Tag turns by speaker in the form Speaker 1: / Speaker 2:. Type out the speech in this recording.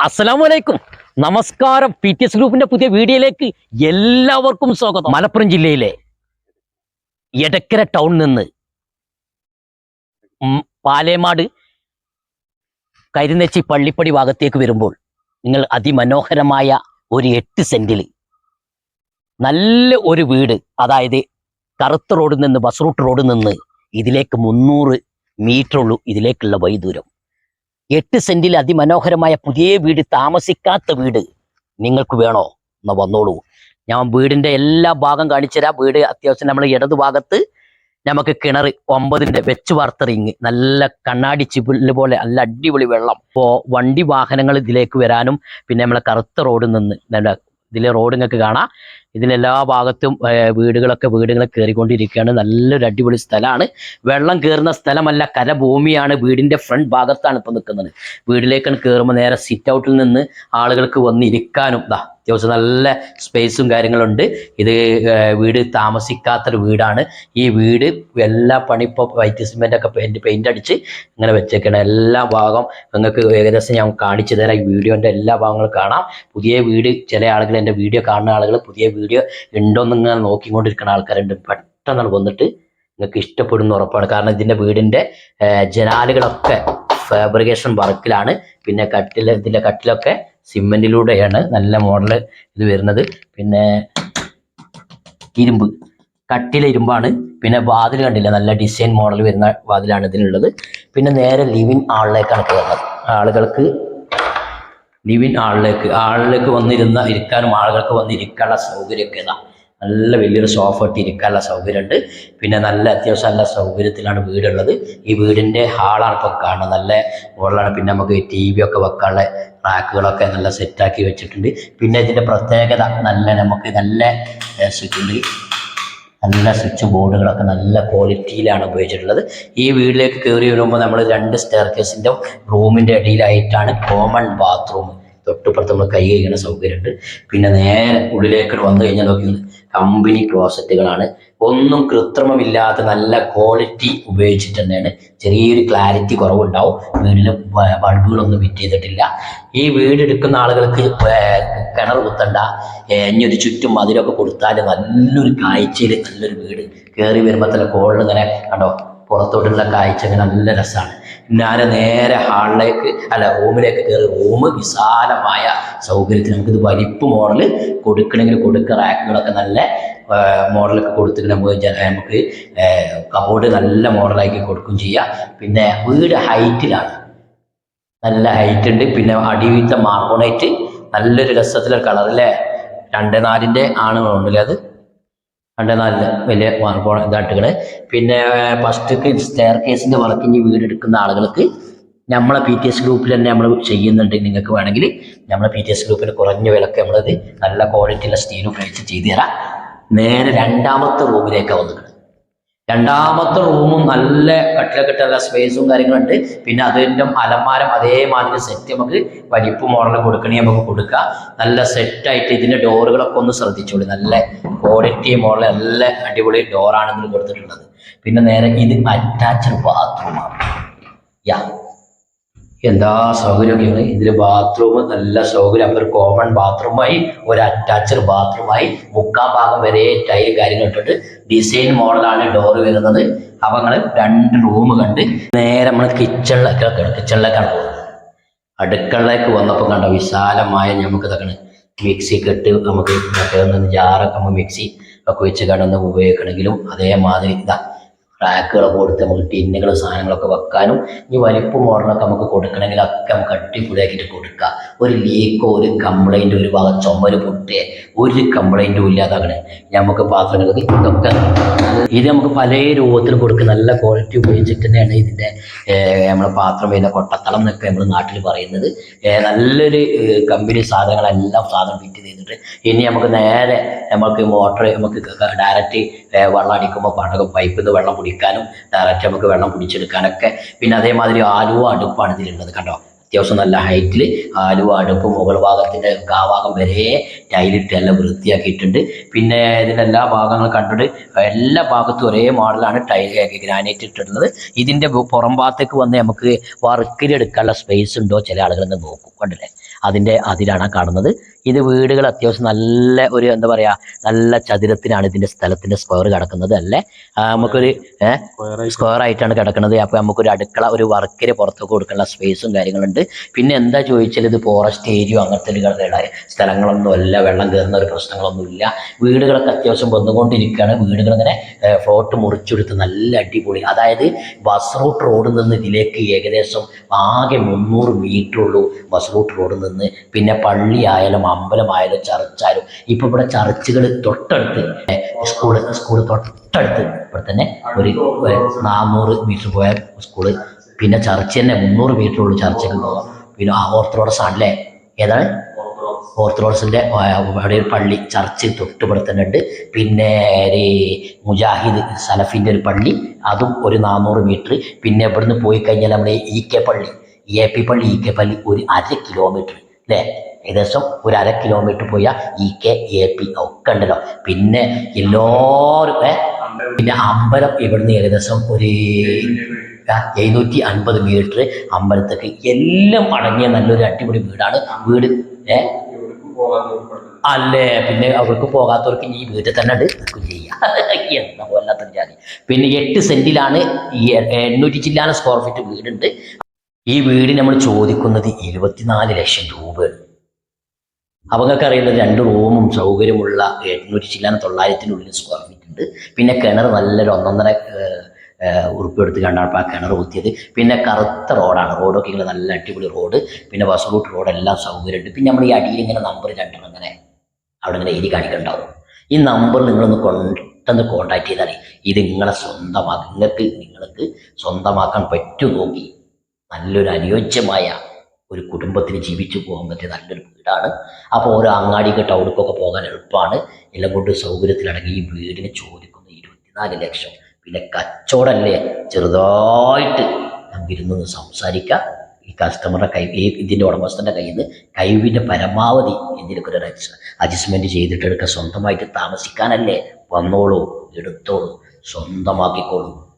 Speaker 1: അസ്സലാമു അലൈക്കും നമസ്കാരം പി ടി എസ് ഗ്രൂപ്പിന്റെ പുതിയ വീഡിയോയിലേക്ക് എല്ലാവർക്കും സ്വാഗതം. മലപ്പുറം ജില്ലയിലെ എടക്കര ടൗൺ നിന്ന് പാലേമാട് കരിനെച്ചി പള്ളിപ്പടി ഭാഗത്തേക്ക് വരുമ്പോൾ നിങ്ങൾ അതിമനോഹരമായ ഒരു എട്ട് സെന്റിൽ നല്ല ഒരു വീട് അതായത് കറുത്ത റോഡിൽ നിന്ന് ബസ് റൂട്ട് റോഡിൽ നിന്ന് ഇതിലേക്ക് മുന്നൂറ് മീറ്റർ ഉള്ളൂ ഇതിലേക്കുള്ള വൈദൂരം എട്ട് സെന്റിൽ അതിമനോഹരമായ പുതിയ വീട് താമസിക്കാത്ത വീട് നിങ്ങൾക്ക് വേണോ? എന്ന് വന്നോളൂ. ഞാൻ വീടിന്റെ എല്ലാ ഭാഗം കാണിച്ചുതരാം. വീട് അത്യാവശ്യം നമ്മൾ ഇടതു ഭാഗത്ത് നമുക്ക് കിണർ ഒമ്പതിന്റെ വെച്ച് വാർത്ത റിങ് നല്ല കണ്ണാടി ചിപ്പിൽ പോലെ നല്ല അടിപൊളി വെള്ളം. ഇപ്പോ വണ്ടി വാഹനങ്ങൾ ഇതിലേക്ക് വരാനും പിന്നെ നമ്മളെ കറുത്ത റോഡിൽ നിന്ന് നല്ല ഇതിലെ റോഡ് നിങ്ങൾക്ക് കാണാം. ഇതിലെല്ലാ ഭാഗത്തും വീടുകളൊക്കെ വീടുകൾ കയറിക്കൊണ്ടിരിക്കുകയാണ്. നല്ലൊരു അടിപൊളി സ്ഥലമാണ്. വെള്ളം കയറുന്ന സ്ഥലമല്ല കരഭൂമിയാണ്. വീടിന്റെ ഫ്രണ്ട് ഭാഗത്താണ് ഇപ്പൊ നിൽക്കുന്നത്. വീട്ടിലേക്കാണ് കയറുമ്പോൾ നേരെ സിറ്റ് ഔട്ടിൽ നിന്ന് ആളുകൾക്ക് വന്നിരിക്കാനും ദാ അത്യാവശ്യം നല്ല സ്പേസും കാര്യങ്ങളുണ്ട്. ഇത് വീട് താമസിക്കാത്തൊരു വീടാണ്. ഈ വീട് എല്ലാ പണി ഇപ്പോൾ വൈറ്റ് സിമെന്റ് ഒക്കെ പെയിന്റ് പെയിന്റ് അടിച്ച് ഇങ്ങനെ വെച്ചേക്കണം. എല്ലാ ഭാഗം നിങ്ങൾക്ക് ഏകദേശം ഞാൻ കാണിച്ചു തരാം. ഈ വീഡിയോന്റെ എല്ലാ ഭാഗങ്ങളും കാണാം. പുതിയ വീട് ചില ആളുകൾ എന്റെ വീഡിയോ കാണുന്ന ആളുകൾ പുതിയ വീഡിയോ ഉണ്ടോന്ന് ഇങ്ങനെ നോക്കിക്കൊണ്ടിരിക്കുന്ന ആൾക്കാരുണ്ട്. പെട്ടെന്ന് വന്നിട്ട് നിങ്ങൾക്ക് ഇഷ്ടപ്പെടുന്ന ഉറപ്പാണ്. കാരണം ഇതിന്റെ വീടിന്റെ ഏർ ജനാലുകളൊക്കെ ഫാബ്രിക്കേഷൻ വർക്കിലാണ് പിന്നെ കട്ടിൽ ഇതിന്റെ കട്ടിലൊക്കെ സിമെന്റിലൂടെയാണ് നല്ല മോഡൽ ഇത് വരുന്നത്. പിന്നെ ഇരുമ്പ് കട്ടില ഇരുമ്പാണ്. പിന്നെ വാതിൽ കണ്ടില്ല നല്ല ഡിസൈൻ മോഡൽ വരുന്ന വാതിലാണ് ഇതിനുള്ളത് പിന്നെ നേരെ ലിവിൻ ആളിലേക്കാണ് കയറുന്നത് ആളുകൾക്ക് ലിവിൻ ആളിലേക്ക് ആളിലേക്ക് വന്നിരുന്ന ഇരിക്കാനും ആളുകൾക്ക് വന്നിരിക്കാനുള്ള സൗകര്യമൊക്കെ ഇതാ. നല്ല വലിയൊരു സോഫ ഇട്ട് ഇരിക്കാനുള്ള സൗകര്യമുണ്ട്. പിന്നെ നല്ല അത്യാവശ്യം നല്ല സൗകര്യത്തിലാണ് വീടുള്ളത്. ഈ വീടിന്റെ ഹാളാണ് ഇപ്പോൾ കാണുന്നത്. നല്ല മുകളിലാണ് പിന്നെ നമുക്ക് ടി വി ഒക്കെ വെക്കാനുള്ള റാക്കുകളൊക്കെ നല്ല സെറ്റാക്കി വെച്ചിട്ടുണ്ട്. പിന്നെ ഇതിന്റെ പ്രത്യേകത നല്ല നമുക്ക് നല്ല സ്വിച്ചുണ്ട്. നല്ല സ്വിച്ച് ബോർഡുകളൊക്കെ നല്ല ക്വാളിറ്റിയിലാണ് ഉപയോഗിച്ചിട്ടുള്ളത്. ഈ വീട്ടിലേക്ക് കയറി വരുമ്പോൾ നമ്മൾ രണ്ട് സ്റ്റെയർ കേസിന്റെ റൂമിന്റെ ഇടയിലായിട്ടാണ് കോമൺ ബാത്റൂം തൊട്ടുപുറത്ത് നമ്മൾ കൈ കഴിക്കുന്ന സൗകര്യമുണ്ട്. പിന്നെ നേരെ ഉള്ളിലേക്ക് വന്നു കഴിഞ്ഞാൽ നോക്കി കമ്പനി ക്ലോസറ്റുകളാണ്. ഒന്നും കൃത്രിമമില്ലാത്ത നല്ല ക്വാളിറ്റി ഉപയോഗിച്ചിട്ട് തന്നെയാണ് ചെറിയൊരു ക്ലാരിറ്റി കുറവുണ്ടാവും. വീടിന് ബൾബുകളൊന്നും ഫിറ്റ് ചെയ്തിട്ടില്ല. ഈ വീട് എടുക്കുന്ന ആളുകൾക്ക് കിണർ കുത്തണ്ട. ഇനിയൊരു ചുറ്റും മതിലൊക്കെ കൊടുത്താൽ നല്ലൊരു കാഴ്ചയിൽ നല്ലൊരു വീട് കയറി വരുമ്പോൾ തന്നെ കോളിൽ ഇങ്ങനെ കണ്ടോ? പുറത്തോട്ടുള്ള കാഴ്ച നല്ല രസമാണ്. ഞാൻ നേരെ ഹാളിലേക്ക് അല്ല റൂമിലേക്ക് കയറി റൂം വിശാലമായ സൗകര്യത്തിൽ നമുക്കിത് വലിപ്പ് മോഡൽ കൊടുക്കണമെങ്കിൽ കൊടുക്കുക. റാക്കുകളൊക്കെ നല്ല മോഡലൊക്കെ കൊടുത്തിട്ട് നമുക്ക് നമുക്ക് കബോർഡ് നല്ല മോഡലാക്കി കൊടുക്കും ചെയ്യാം. പിന്നെ വീട് ഹൈറ്റിലാണ് നല്ല ഹൈറ്റ് ഉണ്ട്. പിന്നെ അടിവീത്ത മാർബോണൈറ്റ് നല്ലൊരു രസത്തിലുള്ള കളറിലെ രണ്ട് നാലിന്റെ ആണ് ഉണ്ടല്ലേ അത്? രണ്ട് നല്ല വലിയ മാർബോൺ ഇതാട്ടുകൾ. പിന്നെ ഫസ്റ്റ് സ്റ്റെയർ കേസിന്റെ വർക്കിന് വീട് എടുക്കുന്ന ആളുകൾക്ക് നമ്മളെ പി ടി എസ് ഗ്രൂപ്പിൽ തന്നെ നമ്മൾ ചെയ്യുന്നുണ്ട്. നിങ്ങൾക്ക് വേണമെങ്കിൽ നമ്മളെ പി ടി എസ് ഗ്രൂപ്പിൽ കുറഞ്ഞ വിലക്ക് നമ്മളത് നല്ല ക്വാളിറ്റിയുള്ള സ്റ്റീൽ ഉപയോഗിച്ച് ചെയ്തു തരാം നേരെ രണ്ടാമത്തെ റൂമിലേക്കാണ് വന്നിട്ട് രണ്ടാമത്തെ റൂമും നല്ല കട്ടിലൊക്കെ നല്ല സ്പേസും കാര്യങ്ങളുണ്ട്. പിന്നെ അതിന്റെ അലമാരം അതേമാതിരി സെറ്റ് നമുക്ക് വലിപ്പ് മോഡൽ കൊടുക്കണേ നമുക്ക് കൊടുക്കാം. നല്ല സെറ്റായിട്ട് ഇതിന്റെ ഡോറുകളൊക്കെ ഒന്ന് ശ്രദ്ധിച്ചോളൂ. നല്ല ക്വാളിറ്റി മോഡൽ നല്ല അടിപൊളി ഡോറാണ് ഇതിൽ കൊടുത്തിട്ടുള്ളത്. പിന്നെ നേരെ ഇത് അറ്റാച്ച്ഡ് ബാത്റൂമാണ് യാ എന്താ സൗകര്യമൊക്കെയാണ് ഇതിൽ ബാത്റൂം നല്ല സൗകര്യം. അപ്പോൾ ഒരു കോമൺ ബാത്റൂമായി ഒരു അറ്റാച്ച്ഡ് ബാത്റൂമായി മുക്കാ ഭാഗം വരെ ടൈൽ കാര്യങ്ങൾ ഇട്ടിട്ട് ഡിസൈൻ മോഡലാണ് ഡോർ വരുന്നത്. അപ്പം നിങ്ങൾ രണ്ട് റൂം കണ്ട് നേരെ നമ്മൾ കിച്ചണിലൊക്കെ കിച്ചണിലേക്കാണ് പോകുന്നത് അടുക്കളയിലേക്ക് വന്നപ്പോൾ കണ്ട വിശാലമായ നമുക്ക് ഇതൊക്കെ മിക്സി കെട്ട് നമുക്ക് മറ്റേ ഒന്ന് ജാറൊക്കെ നമ്മൾ മിക്സി ഒക്കെ വെച്ച് കണ്ടൊന്ന് ഉപയോഗിക്കണമെങ്കിലും അതേമാതിരി ഇതാ. റാക്കുകളൊക്കെ കൊടുത്ത് നമുക്ക് ടിന്നുകൾ സാധനങ്ങളൊക്കെ വെക്കാനും ഈ വലിപ്പ് മോഡലൊക്കെ നമുക്ക് കൊടുക്കണമെങ്കിൽ ഒക്കെ നമുക്ക് അടിപൊളിയാക്കിയിട്ട് കൊടുക്കാം. ഒരു ലീക്കോ ഒരു കംപ്ലൈന്റ് ഒരു ഭാഗം ചുമര് പൊട്ടിയ. ഒരു കംപ്ലൈന്റും ഇല്ലാതാകണേ നമുക്ക് പാത്രങ്ങൾക്ക് ഇതൊക്കെ ഇത് നമുക്ക് പല രൂപത്തിലും കൊടുക്കും നല്ല ക്വാളിറ്റി ഉപയോഗിച്ചിട്ട് തന്നെയാണ് ഇതിന്റെ നമ്മളെ പാത്രം വരുന്ന കൊട്ടത്തളം എന്നൊക്കെ നമ്മൾ നാട്ടിൽ പറയുന്നത്. നല്ലൊരു കമ്പനി സാധനങ്ങളെല്ലാം സാധനം ഫിറ്റ് ചെയ്തിട്ട് ഇനി നമുക്ക് നേരെ നമുക്ക് മോട്ടർ നമുക്ക് ഡയറക്റ്റ് വെള്ളം അടിക്കുമ്പോൾ പണ്ടൊക്കെ പൈപ്പിൽ നിന്ന് വെള്ളം കുടിക്കാനും ഡയറക്റ്റ് നമുക്ക് വെള്ളം കുടിച്ചെടുക്കാനൊക്കെ. പിന്നെ അതേമാതിരി ആലുവ അടുപ്പാണ് ഇതിലുള്ളത് കണ്ടോ? അത്യാവശ്യം നല്ല ഹൈറ്റിൽ ആലുവ അടുപ്പ് മുകൾ ഭാഗത്തിന്റെ കാഭാഗം വരെ ടൈലിട്ട് എല്ലാം വൃത്തിയാക്കിയിട്ടുണ്ട്. പിന്നെ ഇതിന്റെ എല്ലാ ഭാഗങ്ങളും കണ്ടിട്ട് എല്ലാ ഭാഗത്തും ഒരേ മോഡലാണ് ടൈൽ ഗ്രാനൈറ്റ് ഇട്ടിട്ടുള്ളത് ഇതിന്റെ പുറം ഭാഗത്തേക്ക് വന്ന് നമുക്ക് വർക്കിലെടുക്കാനുള്ള സ്പേസ് ഉണ്ടോ? ചില ആളുകൾ നോക്കും. കണ്ടില്ലേ? അതിന്റെ അതിലാണ് കാണുന്നത്. ഇത് വീടുകൾ അത്യാവശ്യം നല്ല ഒരു എന്താ പറയുക നല്ല ചതുരത്തിനാണ് ഇതിന്റെ സ്ഥലത്തിന്റെ സ്ക്വയർ കിടക്കുന്നത് അല്ലേ? നമുക്കൊരു സ്ക്വയർ ആയിട്ടാണ് കിടക്കുന്നത്. അപ്പോൾ നമുക്കൊരു അടുക്കള ഒരു വർക്കിന് പുറത്തൊക്കെ കൊടുക്കാനുള്ള സ്പേസും കാര്യങ്ങളുണ്ട്. പിന്നെ എന്താ ചോദിച്ചാൽ ഇത് ഫോറസ്റ്റ് ഏരിയ അങ്ങനത്തെ ഒരു സ്ഥലങ്ങളൊന്നും അല്ല വെള്ളം കയറുന്ന ഒരു പ്രശ്നങ്ങളൊന്നും ഇല്ല. വീടുകളൊക്കെ അത്യാവശ്യം വന്നുകൊണ്ടിരിക്കുകയാണ്. വീടുകൾ ഇങ്ങനെ ഫ്ലോട്ട് മുറിച്ചെടുത്ത് നല്ല അടിപൊളി. അതായത് ബസ് റൂട്ട് റോഡിൽ നിന്ന് ഇതിലേക്ക് ഏകദേശം ആകെ മുന്നൂറ് മീറ്റർ ഉള്ളൂ ബസ് റൂട്ട് റോഡിൽ നിന്ന്. പിന്നെ പള്ളി ആയാലും അമ്പലമായാലും ചർച്ചായാലും. ഇപ്പൊ ഇവിടെ ചർച്ചുകൾ തൊട്ടടുത്ത് സ്കൂൾ സ്കൂൾ തൊട്ടടുത്ത് ഇവിടെ തന്നെ ഒരു നാനൂറ് മീറ്റർ പോയ സ്കൂൾ. പിന്നെ ചർച്ച് തന്നെ മുന്നൂറ് മീറ്റർ ഉള്ളൂ ചർച്ചകൾ. പിന്നെ ഓർത്തഡോക്സ് ആണല്ലേ? ഏതാണ്? ഓർത്തഡോക്സിന്റെ അവിടെ ഒരു പള്ളി ചർച്ച് ഉണ്ട്. പിന്നെ ഒരു മുജാഹിദ് സലഫിന്റെ ഒരു പള്ളി അതും ഒരു നാനൂറ് മീറ്റർ. പിന്നെ ഇവിടുന്ന് പോയി കഴിഞ്ഞാൽ നമ്മുടെ ഇ കെ പള്ളി എ പി പള്ളി ഇ കെ പള്ളി ഒരു അര കിലോമീറ്റർ. അല്ലേ ഏകദേശം ഒരു അര കിലോമീറ്റർ പോയാൽ ഇ കെ എ പി ഒക്കെ ഉണ്ടല്ലോ. പിന്നെ എല്ലാവരും പിന്നെ അമ്പലം ഇവിടുന്ന് ഏകദേശം ഒരു എഴുന്നൂറ്റി അൻപത് മീറ്റർ അമ്പലത്തേക്ക് എല്ലാം അടങ്ങിയ നല്ലൊരു അടിപൊളി വീടാണ് വീട് ഏ? അല്ലേ? പിന്നെ അവർക്ക് പോകാത്തവർക്ക് ഈ വീട്ടിൽ തന്നെ ഉണ്ട് നിൽക്കും ചെയ്യാം. എന്താ പോലാത്ത ജാതി. പിന്നെ എട്ട് സെന്റിലാണ് ഈ എണ്ണൂറ്റി ചില്ലാന സ്ക്വയർ ഫീറ്റ് വീടുണ്ട്. ഈ വീട് നമ്മൾ ചോദിക്കുന്നത് ഇരുപത്തിനാല് ലക്ഷം രൂപ. അവങ്ങൾക്ക് അറിയുന്നത് രണ്ട് റൂമും സൗകര്യമുള്ള എണ്ണൂറ്റി ചില്ലാന തൊള്ളായിരത്തിനുള്ളിൽ സ്ക്വയർ ഫീറ്റ് ഉണ്ട്. പിന്നെ കിണർ നല്ലൊരു ഒന്നൊന്നര ഉറുപ്പെടുത്ത് കണ്ടാണ് ആ കിണർ കുത്തിയത്. പിന്നെ കറുത്ത റോഡാണ്. റോഡൊക്കെ ഇങ്ങനെ നല്ല അടിപൊളി റോഡ്. പിന്നെ ബസ് റൂട്ട് റോഡ് എല്ലാം സൗകര്യമുണ്ട്. പിന്നെ നമ്മൾ ഈ അടിയിൽ ഇങ്ങനെ നമ്പർ രണ്ടെണ്ണം ഇങ്ങനെ അവിടെ ഇങ്ങനെ എഴുതി കാണിക്കണ്ടാവും. ഈ നമ്പർ നിങ്ങളൊന്ന് കൊണ്ടെന്ന് കോണ്ടാക്ട് ചെയ്താൽ ഇത് നിങ്ങളെ സ്വന്തമാക്കി നിങ്ങൾക്ക് നിങ്ങൾക്ക് സ്വന്തമാക്കാൻ പറ്റുമോ നോക്കി. നല്ലൊരു അനുയോജ്യമായ ഒരു കുടുംബത്തിന് ജീവിച്ചു പോകാൻ പറ്റിയ നല്ലൊരു വീടാണ്. അപ്പോൾ ഓരോ അങ്ങാടിക്ക് ടൗണിക്കൊക്കെ പോകാൻ എളുപ്പമാണ്. എല്ലാം കൊണ്ട് സൗകര്യത്തിലടങ്ങി ഈ വീടിന് ചോദിക്കുന്ന ഇരുപത്തിനാല് ലക്ഷം. പിന്നെ കച്ചവടമല്ലേ? ചെറുതായിട്ട് നമുക്ക് ഇരുന്ന് സംസാരിക്കാം. ഈ കസ്റ്റമറുടെ കൈ ഈ ഇതിന്റെ ഉടമസ്ഥന്റെ കയ്യിൽ നിന്ന് കഴിവിന്റെ പരമാവധി എന്തിനൊക്കെ ഒരു അഡ്ജസ്റ്റ്മെന്റ് ചെയ്തിട്ട് എടുക്കുക സ്വന്തമായിട്ട് താമസിക്കാനല്ലേ വന്നോളൂ എടുത്തോളൂ സ്വന്തമാക്കിക്കോളൂ.